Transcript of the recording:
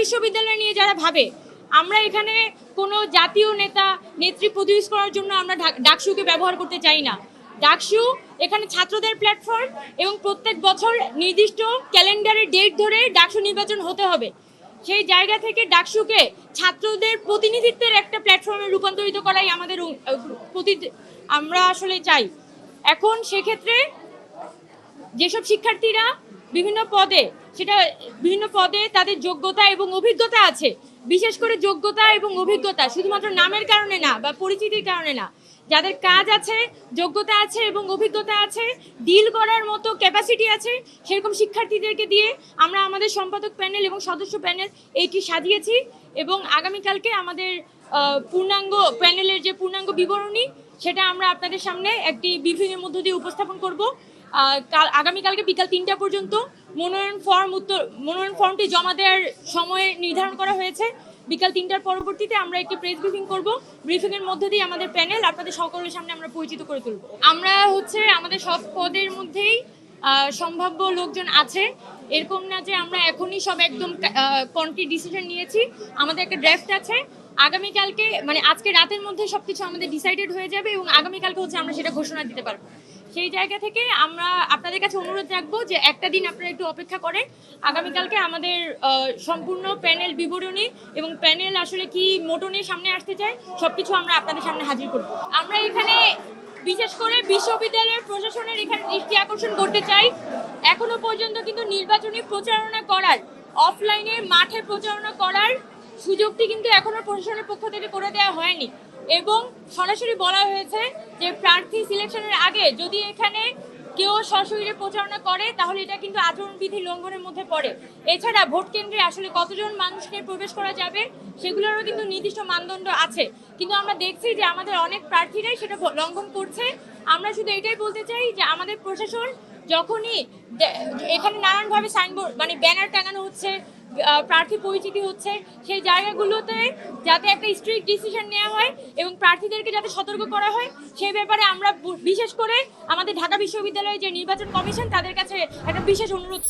বিশ্ববিদ্যালয় নিয়ে যারা ভাবে, আমরা এখানে কোনো জাতীয় নেতা নেত্রী প্রডিউস করার জন্য আমরা ডাকসুকে ব্যবহার করতে চাই না। ডাকসু এখানে ছাত্রদের প্ল্যাটফর্ম এবং প্রত্যেক বছর নির্দিষ্ট ক্যালেন্ডারের ডেট ধরে ডাকসু নির্বাচন হতে হবে। সেই জায়গা থেকে ডাকসুকে ছাত্রদের প্রতিনিধিত্বের একটা প্ল্যাটফর্মে রূপান্তরিত করাই আমাদের প্রতি আমরা আসলে চাই। এখন সেক্ষেত্রে যেসব শিক্ষার্থীরা বিভিন্ন পদে সেটা বিভিন্ন পদে তাদের যোগ্যতা এবং অভিজ্ঞতা আছে। বিশেষ করে যোগ্যতা এবং অভিজ্ঞতা শুধুমাত্র নামের কারণে না বা পরিচিতির কারণে না। যাদের কাজ আছে, যোগ্যতা আছে এবং অভিজ্ঞতা আছে ডিল করার মতো ক্যাপাসিটি আছে, সেরকম শিক্ষার্থীদেরকে দিয়ে আমরা আমাদের সম্পাদক প্যানেল এবং সদস্য প্যানেল এইটি সাজিয়েছি এবং আগামীকালকে আমাদের পূর্ণাঙ্গ প্যানেলের যে পূর্ণাঙ্গ বিবরণী, সেটা আমরা আপনাদের সামনে একটি ব্রিফিংয়ের মধ্য দিয়ে উপস্থাপন করব। কাল, আগামীকালকে বিকাল তিনটা পর্যন্ত মনোনয়ন ফর্ম উত্তর মনোনয়ন ফর্মটি জমা দেওয়ার সময় নির্ধারণ করা হয়েছে। বিকাল তিনটার পরবর্তীতে আমরা একটি প্রেস ব্রিফিং করব। ব্রিফিং এর মধ্যে দিয়ে আমাদের প্যানেল আপনাদের সকলের সামনে আমরা পরিচিত করে তুলব। আমরা হচ্ছে আমাদের সব পদের মধ্যেই সম্ভাব্য লোকজন আছে। এরকম না যে আমরা এখনই সব একদম কনক্রিট ডিসিশন নিয়েছি। আমাদের একটা ড্রাফট আছে। আগামীকালকে মানে আজকে রাতের মধ্যে সবকিছু আমাদের ডিসাইডেড হয়ে যাবে এবং আগামীকালকে হচ্ছে আমরা সেটা ঘোষণা দিতে পারব। সেই জায়গা থেকে আমরা আপনাদের কাছে অনুরোধ রাখব যে একটা দিন আপনারা একটু অপেক্ষা করেন। আগামীকালকে আমাদের সম্পূর্ণ প্যানেল বিবরণী এবং প্যানেল আসলে কি মোটো নিয়ে সামনে আসতে চায়, সবকিছু আমরা আপনাদের সামনে হাজির করব। আমরা এখানে বিশেষ করে বিশ্ববিদ্যালয়ের প্রশাসনের এখানে দৃষ্টি আকর্ষণ করতে চাই। এখনও পর্যন্ত কিন্তু নির্বাচনী প্রচারণা করার, অফলাইনে মাঠে প্রচারণা করার সুযোগটি কিন্তু এখনও প্রশাসনের পক্ষ থেকে করে দেওয়া হয়নি। এবং সরাসরি বলা হয়েছে যে প্রার্থী সিলেকশনের আগে যদি এখানে কেউ সশরীরে প্রচারণা করে, তাহলে এটা কিন্তু আচরণবিধি লঙ্ঘনের মধ্যে পড়ে। এছাড়া ভোট কেন্দ্রে আসলে কতজন মানুষকে প্রবেশ করা যাবে, সেগুলোরও কিন্তু নির্দিষ্ট মানদণ্ড আছে। কিন্তু আমরা দেখছি যে আমাদের অনেক প্রার্থীরাই সেটা লঙ্ঘন করছে। আমরা শুধু এটাই বলতে চাই যে আমাদের প্রশাসন যখনই এখানে নানানভাবে সাইনবোর্ড মানে ব্যানার টাঙানো হচ্ছে প্রার্থী পরিচিতি হচ্ছে সেই জায়গাগুলোতে যাতে একটা স্ট্রিক্ট ডিসিশন নেওয়া হয় এবং প্রার্থীদেরকে যাতে সতর্ক করা হয়। সেই ব্যাপারে আমরা বিশেষ করে আমাদের ঢাকা বিশ্ববিদ্যালয়ের যে নির্বাচন কমিশন তাদের কাছে একটা বিশেষ অনুরোধ।